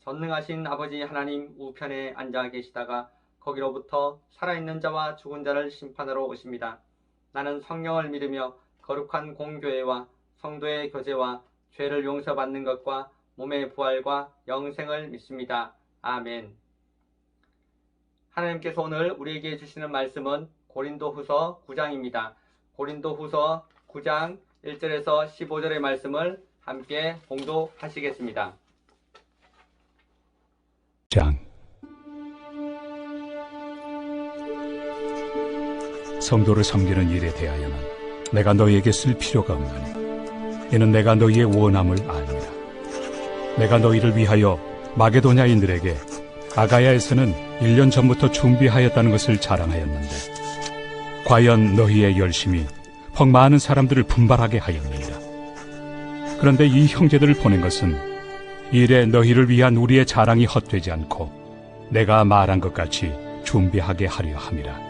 전능하신 아버지 하나님 우편에 앉아 계시다가 거기로부터 살아있는 자와 죽은 자를 심판하러 오십니다. 나는 성령을 믿으며 거룩한 공교회와 성도의 교제와 죄를 용서받는 것과 몸의 부활과 영생을 믿습니다. 아멘. 하나님께서 오늘 우리에게 주시는 말씀은 고린도 후서 9장입니다. 고린도 후서 9장 1절에서 15절의 말씀을 함께 공독하시겠습니다. 성도를 섬기는 일에 대하여는 내가 너희에게 쓸 필요가 없나니 이는 내가 너희의 원함을 압니다. 내가 너희를 위하여 마게도냐인들에게 아가야에서는 1년 전부터 준비하였다는 것을 자랑하였는데 과연 너희의 열심이 퍽 많은 사람들을 분발하게 하였느니라. 그런데 이 형제들을 보낸 것은 일에 너희를 위한 우리의 자랑이 헛되지 않고 내가 말한 것 같이 준비하게 하려 함이라.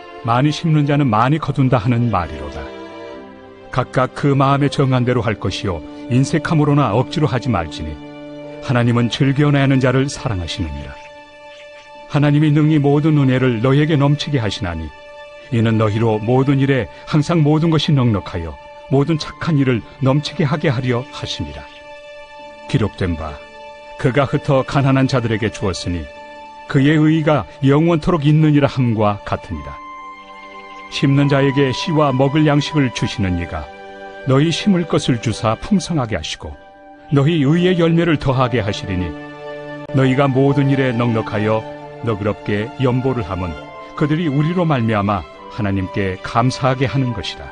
많이 심는 자는 많이 거둔다 하는 말이로다. 각각 그 마음에 정한 대로 할 것이요 인색함으로나 억지로 하지 말지니 하나님은 즐겨내는 자를 사랑하시느니라. 하나님이 능히 모든 은혜를 너희에게 넘치게 하시나니 이는 너희로 모든 일에 항상 모든 것이 넉넉하여 모든 착한 일을 넘치게 하게 하려 하심이라. 기록된 바 그가 흩어 가난한 자들에게 주었으니 그의 의가 영원토록 있느니라 함과 같으니라. 심는 자에게 씨와 먹을 양식을 주시는 이가 너희 심을 것을 주사 풍성하게 하시고 너희 의의 열매를 더하게 하시리니 너희가 모든 일에 넉넉하여 너그럽게 연보를 함은 그들이 우리로 말미암아 하나님께 감사하게 하는 것이라.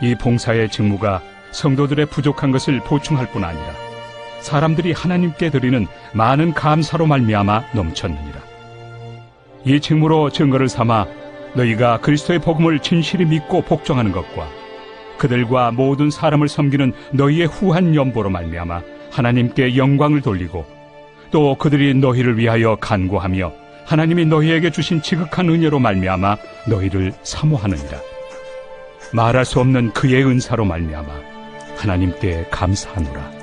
이 봉사의 직무가 성도들의 부족한 것을 보충할 뿐 아니라 사람들이 하나님께 드리는 많은 감사로 말미암아 넘쳤느니라. 이 직무로 증거를 삼아 너희가 그리스도의 복음을 진실히 믿고 복종하는 것과 그들과 모든 사람을 섬기는 너희의 후한 연보로 말미암아 하나님께 영광을 돌리고 또 그들이 너희를 위하여 간구하며 하나님이 너희에게 주신 지극한 은혜로 말미암아 너희를 사모하느니라. 말할 수 없는 그의 은사로 말미암아 하나님께 감사하노라.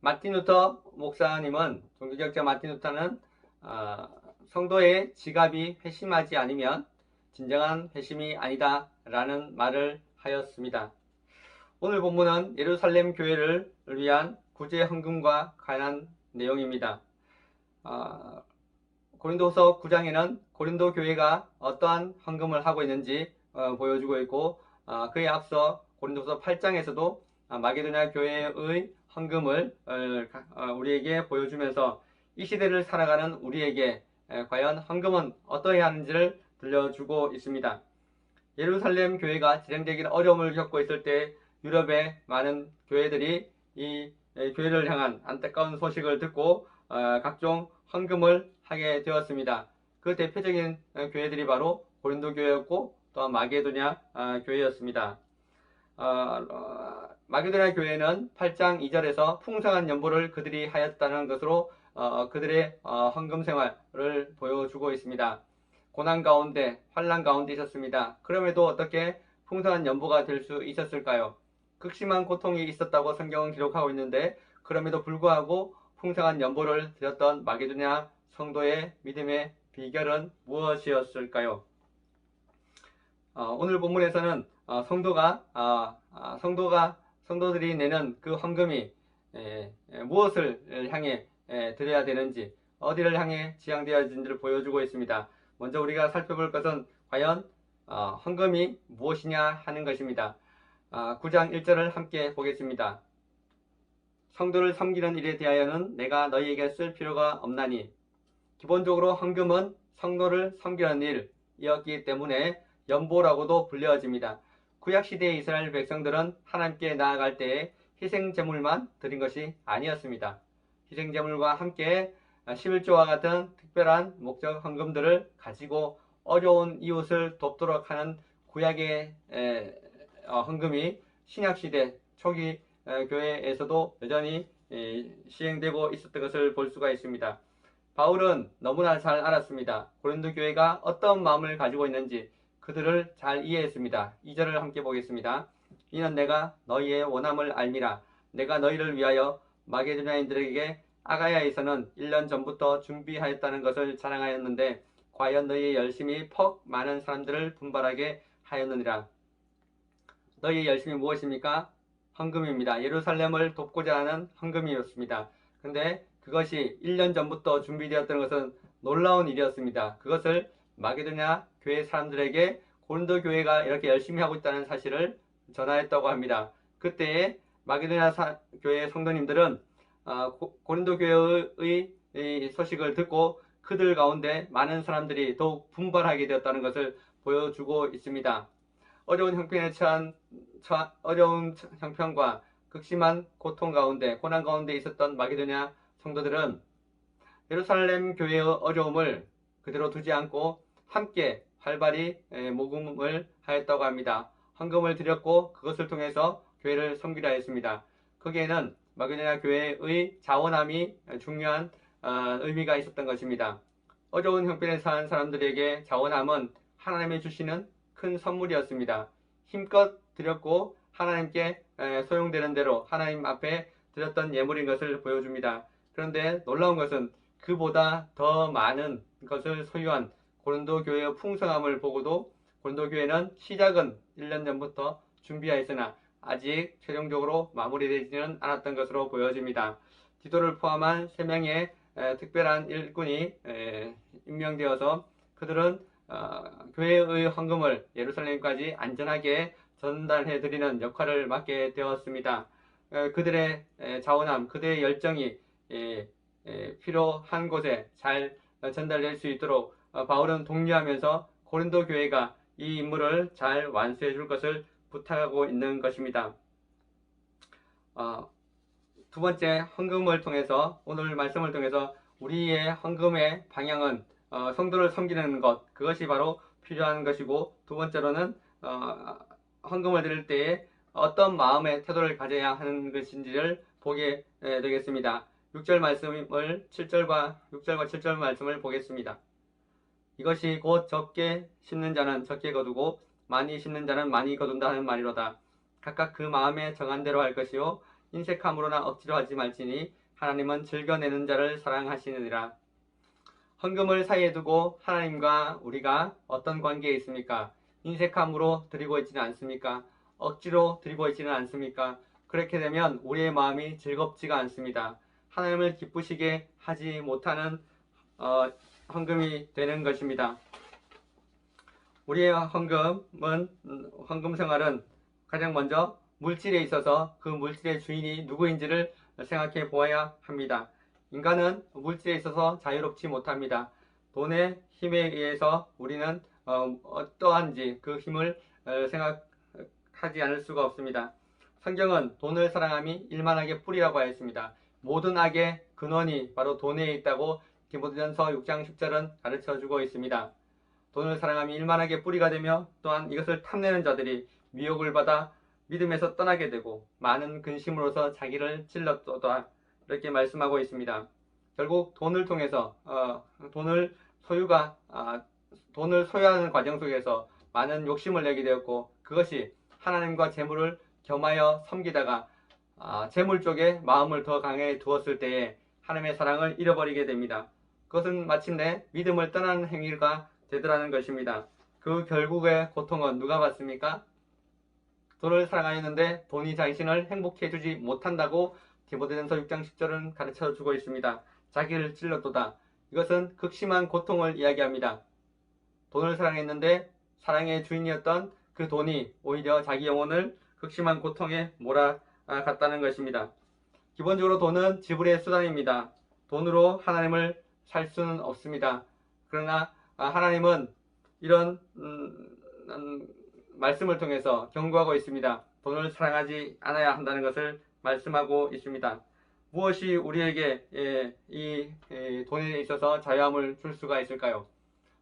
마틴 루터 목사님은 종교적자 마틴 루터는 어, 성도의 지갑이 회심하지 않으면 진정한 회심이 아니다 라는 말을 하였습니다. 오늘 본문은 예루살렘 교회를 위한 구제 헌금과 관한 내용입니다. 어, 고린도서 9장에는 고린도 교회가 어떠한 헌금을 하고 있는지 어, 보여주고 있고 어, 그에 앞서 고린도서 8장에서도 마게도냐 교회의 헌금을 어, 우리에게 보여주면서 이 시대를 살아가는 우리에게 에, 과연 헌금은 어떠해야 하는지를 들려주고 있습니다. 예루살렘 교회가 진행되기는 어려움을 겪고 있을 때 유럽의 많은 교회들이 이 에, 교회를 향한 안타까운 소식을 듣고 어, 각종 헌금을 하게 되었습니다. 그 대표적인 어, 교회들이 바로 고린도 교회였고 또 마게도냐 어, 교회였습니다. 마게도냐 교회는 8장 2절에서 풍성한 연보를 그들이 하였다는 것으로 어, 그들의 어, 헌금 생활을 보여주고 있습니다. 고난 가운데 환란 가운데 있었습니다. 그럼에도 어떻게 풍성한 연보가 될 수 있었을까요? 극심한 고통이 있었다고 성경은 기록하고 있는데 그럼에도 불구하고 풍성한 연보를 드렸던 마게도냐 성도의 믿음의 비결은 무엇이었을까요? 어, 오늘 본문에서는 어, 성도가 아, 아, 성도가 성도들이 내는 그 헌금이 에, 에, 무엇을 향해 에, 드려야 되는지 어디를 향해 지향되어진지를 보여주고 있습니다. 먼저 우리가 살펴볼 것은 과연 어, 헌금이 무엇이냐 하는 것입니다. 아, 9장 1절을 함께 보겠습니다. 성도를 섬기는 일에 대하여는 내가 너희에게 쓸 필요가 없나니 기본적으로 헌금은 성도를 섬기는 일이었기 때문에 연보라고도 불려집니다. 구약 시대의 이스라엘 백성들은 하나님께 나아갈 때에 희생 제물만 드린 것이 아니었습니다. 희생 제물과 함께 11조와 같은 특별한 목적 헌금들을 가지고 어려운 이웃을 돕도록 하는 구약의 에, 어, 헌금이 신약 시대 초기 에, 교회에서도 여전히 에, 시행되고 있었던 것을 볼 수가 있습니다. 바울은 너무나 잘 알았습니다. 고린도 교회가 어떤 마음을 가지고 있는지 그들을 잘 이해했습니다. 2절을 함께 보겠습니다. 이는 내가 너희의 원함을 알미라. 내가 너희를 위하여 마게도냐인들에게 아가야에서는 1년 전부터 준비하였다는 것을 자랑하였는데 과연 너희의 열심이 퍽 많은 사람들을 분발하게 하였느니라. 너희의 열심이 무엇입니까? 헌금입니다. 예루살렘을 돕고자 하는 헌금이었습니다. 근데 그것이 1년 전부터 준비되었던 것은 놀라운 일이었습니다. 그것을 마게도냐 교회 사람들에게 고린도 교회가 이렇게 열심히 하고 있다는 사실을 전하였다고 합니다. 그때에 마게도냐 사- 교회 성도님들은 아, 고- 고린도 교회의 이 소식을 듣고 그들 가운데 많은 사람들이 더욱 분발하게 되었다는 것을 보여주고 있습니다. 어려운 형편에 처한 처- 어려운 형편과 극심한 고통 가운데 고난 가운데 있었던 마게도냐 성도들은 예루살렘 교회의 어려움을 그대로 두지 않고 함께 활발히 에, 모금을 하였다고 합니다. 헌금을 드렸고 그것을 통해서 교회를 섬기려 했습니다. 거기에는 마게도냐 교회의 자원함이 중요한 어, 의미가 있었던 것입니다. 어려운 형편에 사는 사람들에게 자원함은 하나님이 주시는 큰 선물이었습니다. 힘껏 드렸고 하나님께 에, 소용되는 대로 하나님 앞에 드렸던 예물인 것을 보여줍니다. 그런데 놀라운 것은 그보다 더 많은 것을 소유한 고린도 교회의 풍성함을 보고도 고린도 교회는 시작은 1년 전부터 준비하였으나 아직 최종적으로 마무리되지는 않았던 것으로 보여집니다. 디도를 포함한 3명의 특별한 일꾼이 에, 임명되어서 그들은 어, 교회의 헌금을 예루살렘까지 안전하게 전달해 드리는 역할을 맡게 되었습니다. 어, 그들의 에, 자원함, 그들의 열정이 필요한 곳에 잘 전달될 수 있도록 어, 바울은 독려하면서 고린도 교회가 이 임무를 잘 완수해 줄 것을 부탁하고 있는 것입니다. 어, 두 번째 헌금을 통해서 오늘 말씀을 통해서 우리의 헌금의 방향은 어, 성도를 섬기는 것 그것이 바로 필요한 것이고 두 번째로는 어, 헌금을 드릴 때에 어떤 마음의 태도를 가져야 하는 것인지를 보게 에, 되겠습니다. 6절 말씀을 7절과 6절과 7절 말씀을 보겠습니다. 이것이 곧 적게 심는 자는 적게 거두고 많이 심는 자는 많이 거둔다 하는 말이로다. 각각 그 마음에 정한 대로 할 것이요 인색함으로나 억지로 하지 말지니 하나님은 즐겨내는 자를 사랑하시느니라. 헌금을 사이에 두고 하나님과 우리가 어떤 관계에 있습니까? 인색함으로 드리고 있지는 않습니까? 억지로 드리고 있지는 않습니까? 그렇게 되면 우리의 마음이 즐겁지가 않습니다. 하나님을 기쁘시게 하지 못하는 어, 헌금이 되는 것입니다. 우리의 헌금은 음, 헌금 생활은 가장 먼저 물질에 있어서 그 물질의 주인이 누구인지를 생각해 보아야 합니다. 인간은 물질에 있어서 자유롭지 못합니다. 돈의 힘에 의해서 우리는 어, 어떠한지 그 힘을 어, 생각하지 않을 수가 없습니다. 성경은 돈을 사랑함이 일만하게 뿌리라고 하였습니다. 모든 악의 근원이 바로 돈에 있다고 디모데전서 6장 10절은 가르쳐 주고 있습니다. 돈을 사랑함이 일만하게 뿌리가 되며 또한 이것을 탐내는 자들이 미혹을 받아 믿음에서 떠나게 되고 많은 근심으로서 자기를 찔렀도다 이렇게 말씀하고 있습니다. 결국 돈을 통해서 어, 돈을 소유가 아, 돈을 소유하는 과정 속에서 많은 욕심을 내게 되었고 그것이 하나님과 재물을 겸하여 섬기다가 아, 재물 쪽에 마음을 더 강해 두었을 때에 하나님의 사랑을 잃어버리게 됩니다. 그것은 마침내 믿음을 떠나는 행위가 되더라는 것입니다. 그 결국의 고통은 누가 받습니까? 돈을 사랑하였는데 돈이 자신을 행복해 주지 못한다고 디모데전서 6장 10절은 가르쳐 주고 있습니다. 자기를 찔렀도다. 이것은 극심한 고통을 이야기합니다. 돈을 사랑했는데 사랑의 주인이었던 그 돈이 오히려 자기 영혼을 극심한 고통에 몰아갔다는 것입니다. 기본적으로 돈은 지불의 수단입니다. 돈으로 하나님을 살 수는 없습니다. 그러나 아, 하나님은 이런 음, 음, 말씀을 통해서 경고하고 있습니다. 돈을 사랑하지 않아야 한다는 것을 말씀하고 있습니다. 무엇이 우리에게 예, 이 예, 돈에 있어서 자유함을 줄 수가 있을까요?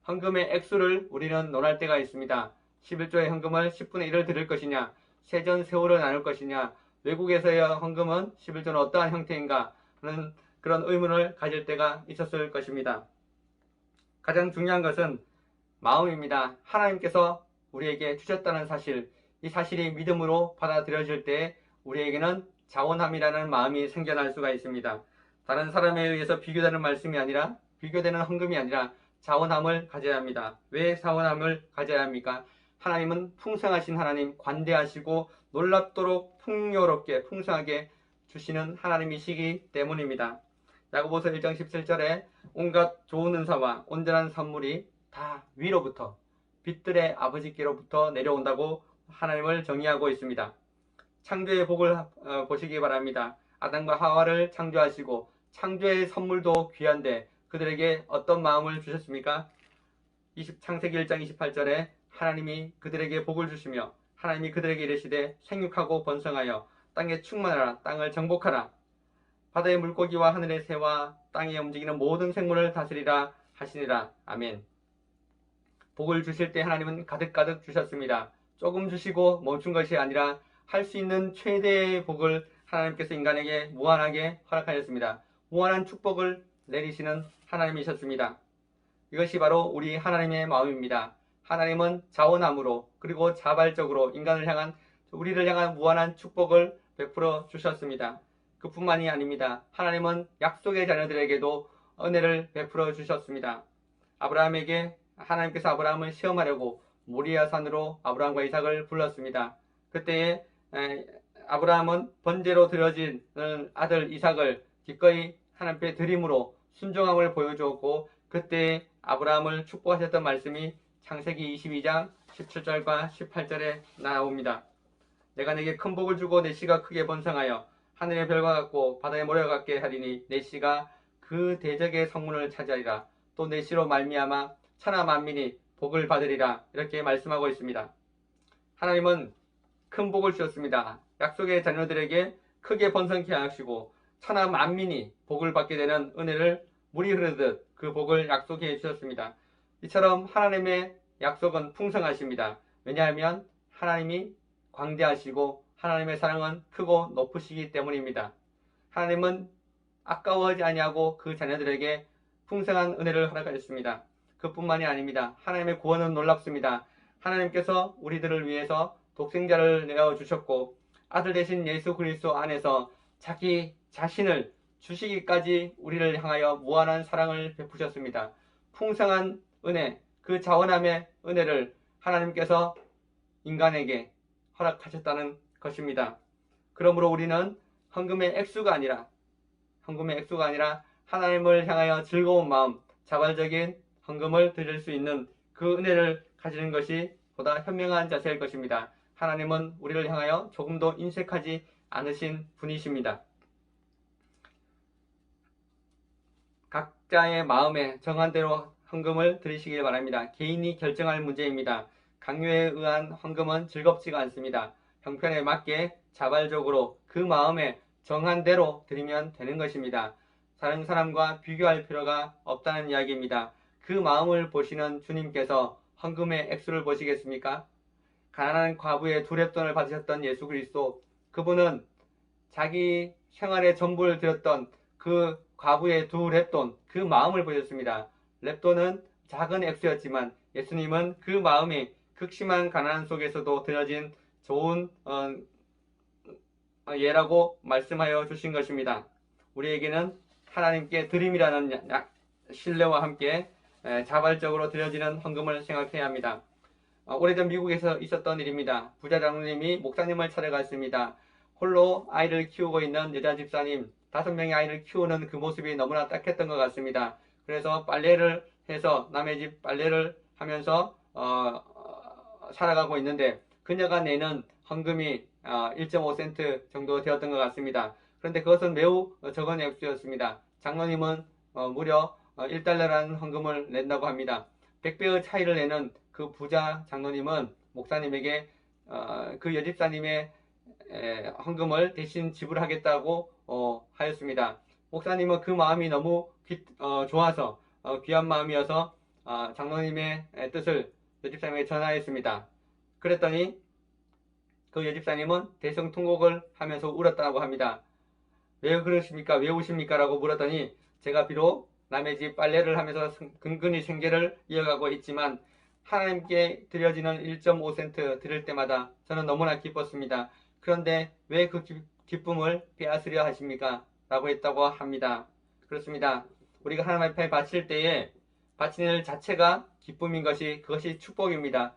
헌금의 액수를 우리는 논할 때가 있습니다. 11조의 헌금을 10분의 1을 드릴 것이냐, 세전 세월을 나눌 것이냐, 외국에서의 헌금은 11조는 어떠한 형태인가 하는 그런 의문을 가질 때가 있었을 것입니다. 가장 중요한 것은 마음입니다. 하나님께서 우리에게 주셨다는 사실, 이 사실이 믿음으로 받아들여질 때 우리에게는 자원함이라는 마음이 생겨날 수가 있습니다. 다른 사람에 의해서 비교되는 말씀이 아니라 비교되는 헌금이 아니라 자원함을 가져야 합니다. 왜 자원함을 가져야 합니까? 하나님은 풍성하신 하나님, 관대하시고 놀랍도록 풍요롭게 풍성하게 주시는 하나님이시기 때문입니다. 야고보서 1장 17절에 온갖 좋은 은사와 온전한 선물이 다 위로부터 빛들의 아버지께로부터 내려온다고 하나님을 정의하고 있습니다. 창조의 복을 어, 보시기 바랍니다. 아담과 하와를 창조하시고 창조의 선물도 귀한데 그들에게 어떤 마음을 주셨습니까? 20, 창세기 1장 28절에 하나님이 그들에게 복을 주시며 하나님이 그들에게 이르시되 생육하고 번성하여 땅에 충만하라 땅을 정복하라 바다의 물고기와 하늘의 새와 땅에 움직이는 모든 생물을 다스리라 하시니라 아멘 복을 주실 때 하나님은 가득가득 주셨습니다 조금 주시고 멈춘 것이 아니라 할 수 있는 최대의 복을 하나님께서 인간에게 무한하게 허락하였습니다 무한한 축복을 내리시는 하나님이셨습니다. 이것이 바로 우리 하나님의 마음입니다. 하나님은 자원함으로 그리고 자발적으로 인간을 향한 우리를 향한 무한한 축복을 베풀어 주셨습니다. 그뿐만이 아닙니다. 하나님은 약속의 자녀들에게도 은혜를 베풀어 주셨습니다. 아브라함에게 하나님께서 아브라함을 시험하려고 모리아 산으로 아브라함과 이삭을 불렀습니다. 그때에 에, 아브라함은 번제로 드려진 아들 이삭을 기꺼이 하나님께 드림으로 순종함을 보여주었고 그때 아브라함을 축복하셨던 말씀이 창세기 22장 17절과 18절에 나옵니다. 내가 내게 큰 복을 주고 내 씨가 크게 번성하여 하늘의 별과 같고 바다의 모래와 같게 하리니 내 씨가 그 대적의 성문을 차지하리라 또 내 씨로 말미암아 천하 만민이 복을 받으리라 이렇게 말씀하고 있습니다. 하나님은 큰 복을 주셨습니다. 약속의 자녀들에게 크게 번성케 하시고 천하 만민이 복을 받게 되는 은혜를 물이 흐르듯 그 복을 약속해 주셨습니다. 이처럼 하나님의 약속은 풍성하십니다. 왜냐하면 하나님이 광대하시고 하나님의 사랑은 크고 높으시기 때문입니다. 하나님은 아까워하지 아니하고 그 자녀들에게 풍성한 은혜를 허락하셨습니다. 그뿐만이 아닙니다. 하나님의 구원은 놀랍습니다. 하나님께서 우리들을 위해서 독생자를 내어 주셨고 아들 대신 예수 그리스도 안에서 자기 자신을 주시기까지 우리를 향하여 무한한 사랑을 베푸셨습니다. 풍성한 은혜, 그 자원함의 은혜를 하나님께서 인간에게 허락하셨다는 것입니다. 그러므로 우리는 헌금의 액수가 아니라 헌금의 액수가 아니라 하나님을 향하여 즐거운 마음, 자발적인 헌금을 드릴 수 있는 그 은혜를 가지는 것이 보다 현명한 자세일 것입니다. 하나님은 우리를 향하여 조금도 인색하지 않으신 분이십니다. 각자의 마음에 정한 대로 헌금을 드리시길 바랍니다. 개인이 결정할 문제입니다. 강요에 의한 헌금은 즐겁지가 않습니다. 형편에 맞게 자발적으로 그 마음에 정한 대로 드리면 되는 것입니다. 다른 사람과 비교할 필요가 없다는 이야기입니다. 그 마음을 보시는 주님께서 헌금의 액수를 보시겠습니까? 가난한 과부의 두 랩돈을 받으셨던 예수 그리스도 그분은 자기 생활의 전부를 드렸던 그 과부의 두 랩돈 그 마음을 보셨습니다. 랩돈은 작은 액수였지만 예수님은 그 마음이 극심한 가난 속에서도 드려진 좋은 어, 예라고 말씀하여 주신 것입니다. 우리에게는 하나님께 드림이라는 신뢰와 함께 자발적으로 드려지는 헌금을 생각해야 합니다. 어, 오래전 미국에서 있었던 일입니다. 부자 장로님이 목사님을 찾아갔습니다. 홀로 아이를 키우고 있는 여자 집사님, 다섯 명의 아이를 키우는 그 모습이 너무나 딱했던 것 같습니다. 그래서 빨래를 해서 남의 집 빨래를 하면서 어, 어, 살아가고 있는데 그녀가 내는 헌금이 어, 1.5센트 정도 되었던 것 같습니다. 그런데 그것은 매우 적은 액수였습니다. 장로님은 어, 무려 어, 1달러라는 헌금을 낸다고 합니다. 100배의 차이를 내는 그 부자 장로님은 목사님에게 어, 그 여집사님의 에, 헌금을 대신 지불하겠다고 어, 하였습니다. 목사님은 그 마음이 너무 귀- 어, 좋아서 어, 귀한 마음이어서 아, 장로님의 에, 뜻을 여집사님에게 전하였습니다. 그랬더니 그 여집사님은 대성통곡을 하면서 울었다고 합니다. 왜 그러십니까? 왜 우십니까? 라고 물었더니 제가 비록 남의 집 빨래를 하면서 생- 근근히 생계를 이어가고 있지만 하나님께 드려지는 1.5센트 드릴 때마다 저는 너무나 기뻤습니다. 그런데 왜 그 기쁨을 빼앗으려 하십니까? 라고 했다고 합니다. 그렇습니다. 우리가 하나님 앞에 바칠 때에 바치는 일 자체가 기쁨인 것이 그것이 축복입니다.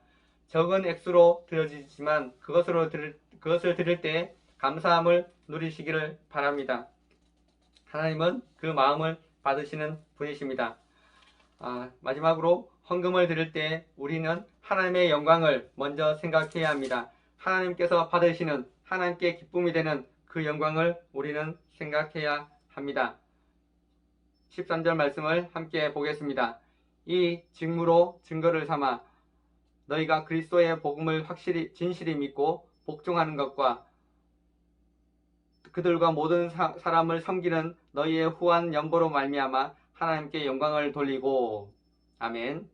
적은 액수로 드려지지만 그것으로 드릴, 그것을 드릴 때 감사함을 누리시기를 바랍니다. 하나님은 그 마음을 받으시는 분이십니다. 아, 마지막으로 헌금을 드릴 때 우리는 하나님의 영광을 먼저 생각해야 합니다. 하나님께서 받으시는 하나님께 기쁨이 되는 그 영광을 우리는 생각해야 합니다. 13절 말씀을 함께 보겠습니다. 이 직무로 증거를 삼아 너희가 그리스도의 복음을 확실히 진실히 믿고 복종하는 것과 그들과 모든 사, 람을 섬기는 너희의 후한 연보로 말미암아 하나님께 영광을 돌리고 아멘.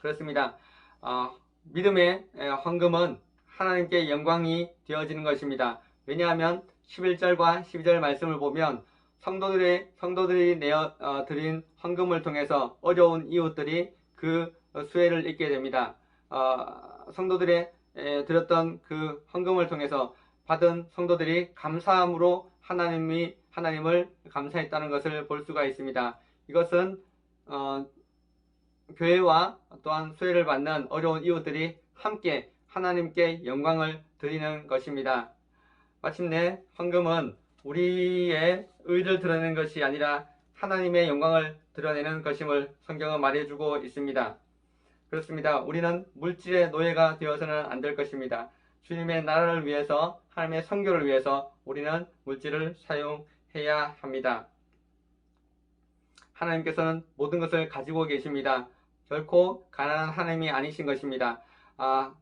그렇습니다. 어, 믿음의 에, 헌금은 하나님께 영광이 되어지는 것입니다. 왜냐하면 11절과 12절 말씀을 보면 성도들의 성도들이 내어 어, 드린 헌금을 통해서 어려운 이웃들이 그 수혜를 입게 됩니다. 어, 성도들의 에, 드렸던 그 헌금을 통해서 받은 성도들이 감사함으로 하나님이 하나님을 감사했다는 것을 볼 수가 있습니다. 이것은 어, 교회와 또한 수혜를 받는 어려운 이웃들이 함께 하나님께 영광을 드리는 것입니다. 마침내 헌금은 우리의 의를 드러내는 것이 아니라 하나님의 영광을 드러내는 것임을 성경은 말해주고 있습니다. 그렇습니다. 우리는 물질의 노예가 되어서는 안 될 것입니다. 주님의 나라를 위해서 하나님의 성교를 위해서 우리는 물질을 사용해야 합니다. 하나님께서는 모든 것을 가지고 계십니다. 결코 가난한 하나님이 아니신 것입니다. 아,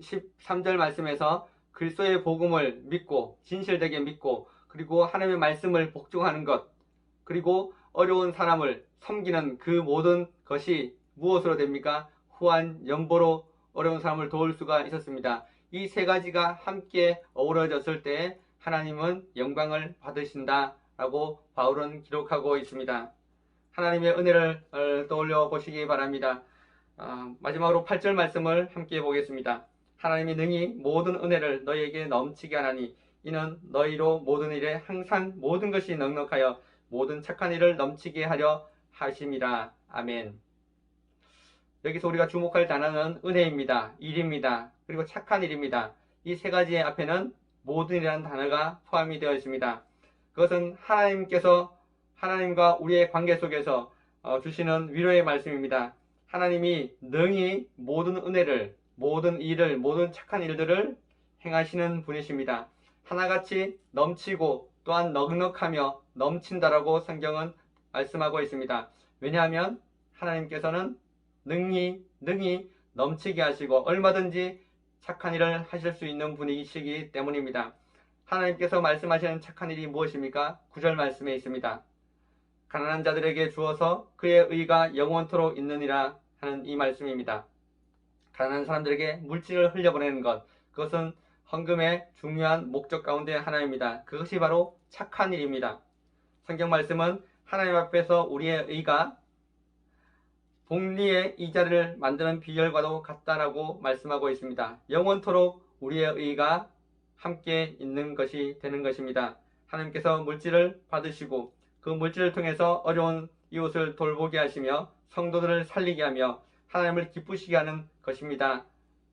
13절 말씀에서 그리스도의 복음을 믿고 진실되게 믿고 그리고 하나님의 말씀을 복종하는 것 그리고 어려운 사람을 섬기는 그 모든 것이 무엇으로 됩니까? 후한 연보로 어려운 사람을 도울 수가 있었습니다. 이 세 가지가 함께 어우러졌을 때 하나님은 영광을 받으신다 라고 바울은 기록하고 있습니다. 하나님의 은혜를 어, 떠올려 보시기 바랍니다. 아, 마지막으로 8절 말씀을 함께 보겠습니다. 하나님이 능히 모든 은혜를 너희에게 넘치게 하나니 이는 너희로 모든 일에 항상 모든 것이 넉넉하여 모든 착한 일을 넘치게 하려 하심이라. 아멘. 여기서 우리가 주목할 단어는 은혜입니다. 일입니다. 그리고 착한 일입니다. 이 세 가지의 앞에는 모든이라는 단어가 포함이 되어 있습니다. 그것은 하나님께서 하나님과 우리의 관계 속에서 어, 주시는 위로의 말씀입니다. 하나님이 능히 모든 은혜를, 모든 일을, 모든 착한 일들을 행하시는 분이십니다. 하나같이 넘치고 또한 넉넉하며 넘친다라고 성경은 말씀하고 있습니다. 왜냐하면 하나님께서는 능히, 능히 넘치게 하시고 얼마든지 착한 일을 하실 수 있는 분이시기 때문입니다. 하나님께서 말씀하시는 착한 일이 무엇입니까? 구절 말씀에 있습니다. 가난한 자들에게 주어서 그의 의가 영원토록 있느니라 하는 이 말씀입니다. 가난한 사람들에게 물질을 흘려보내는 것, 그것은 헌금의 중요한 목적 가운데 하나입니다. 그것이 바로 착한 일입니다. 성경 말씀은 하나님 앞에서 우리의 의가 복리의 이자를 만드는 비결과도 같다라고 말씀하고 있습니다. 영원토록 우리의 의가 함께 있는 것이 되는 것입니다. 하나님께서 물질을 받으시고 그 물질을 통해서 어려운 이웃을 돌보게 하시며 성도들을 살리게 하며 하나님을 기쁘시게 하는 것입니다.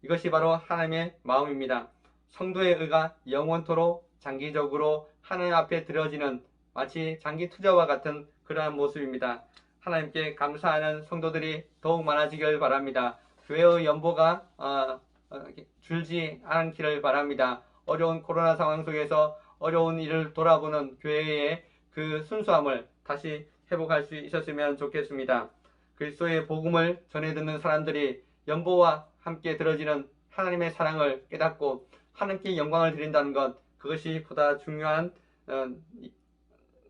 이것이 바로 하나님의 마음입니다. 성도의 의가 영원토록 장기적으로 하나님 앞에 드려지는 마치 장기 투자와 같은 그러한 모습입니다. 하나님께 감사하는 성도들이 더욱 많아지길 바랍니다. 교회의 연보가 어, 어, 줄지 않기를 바랍니다. 어려운 코로나 상황 속에서 어려운 일을 돌아보는 교회의 그 순수함을 다시 회복할 수 있었으면 좋겠습니다. 그리스도의 복음을 전해 듣는 사람들이 연보와 함께 들어지는 하나님의 사랑을 깨닫고 하나님께 영광을 드린다는 것 그것이 보다 중요한 어,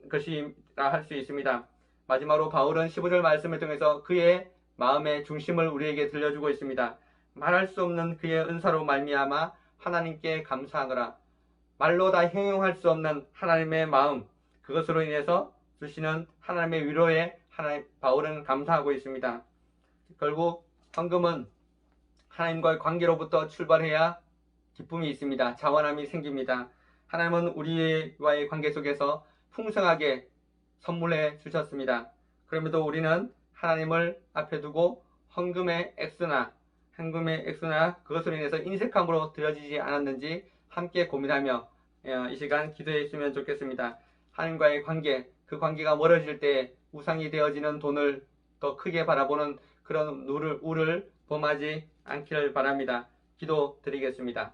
것이라 할 수 있습니다. 마지막으로 바울은 15절 말씀을 통해서 그의 마음의 중심을 우리에게 들려주고 있습니다. 말할 수 없는 그의 은사로 말미암아 하나님께 감사하노라. 말로 다 형용할 수 없는 하나님의 마음 그것으로 인해서 주시는 하나님의 위로에 하나님 바울은 감사하고 있습니다. 결국 헌금은 하나님과의 관계로부터 출발해야 기쁨이 있습니다. 자원함이 생깁니다. 하나님은 우리와의 관계 속에서 풍성하게 선물해 주셨습니다. 그럼에도 우리는 하나님을 앞에 두고 헌금의 액수나 헌금의 액수나 그것으로 인해서 인색함으로 드려지지 않았는지 함께 고민하며 어, 이 시간 기도해 주시면 좋겠습니다. 하나님과의 관계, 그 관계가 멀어질 때 우상이 되어지는 돈을 더 크게 바라보는 그런 우를, 우를 범하지 않기를 바랍니다. 기도 드리겠습니다.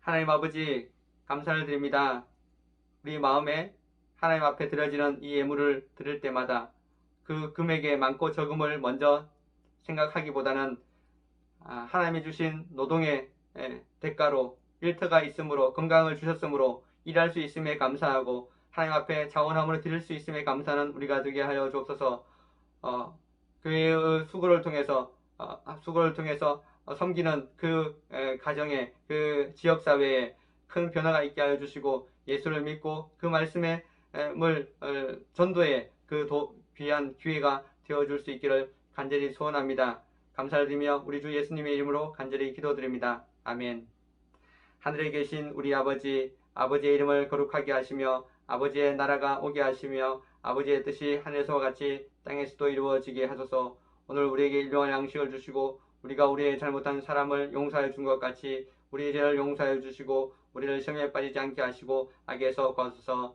하나님 아버지, 감사를 드립니다. 우리 마음에 하나님 앞에 드려지는 이 예물을 드릴 때마다 그 금액의 많고 적음을 먼저 생각하기보다는 아, 하나님이 주신 노동의 예, 대가로 일터가 있으므로 건강을 주셨으므로 일할 수 있음에 감사하고 하나님 앞에 자원함으로 드릴 수 있음에 감사하는 우리가 되게 하여 주옵소서. 어, 교회의 수고를 통해서 어, 수고를 통해서 어, 섬기는 그 에, 가정에 그 지역 사회에 큰 변화가 있게 하여 주시고 예수를 믿고 그 말씀의 에, 물 어, 전도에 그 도- 귀한 기회가 되어 줄 수 있기를 간절히 소원합니다. 감사를 드리며 우리 주 예수님의 이름으로 간절히 기도드립니다. 아멘. 하늘에 계신 우리 아버지, 아버지의 이름을 거룩하게 하시며 아버지의 나라가 오게 하시며 아버지의 뜻이 하늘에서와 같이 땅에서도 이루어지게 하소서. 오늘 우리에게 일용할 양식을 주시고 우리가 우리의 잘못한 사람을 용서해 준 것 같이 우리의 죄를 용서해 주시고 우리를 시험에 빠지지 않게 하시고 악에서 구하소서.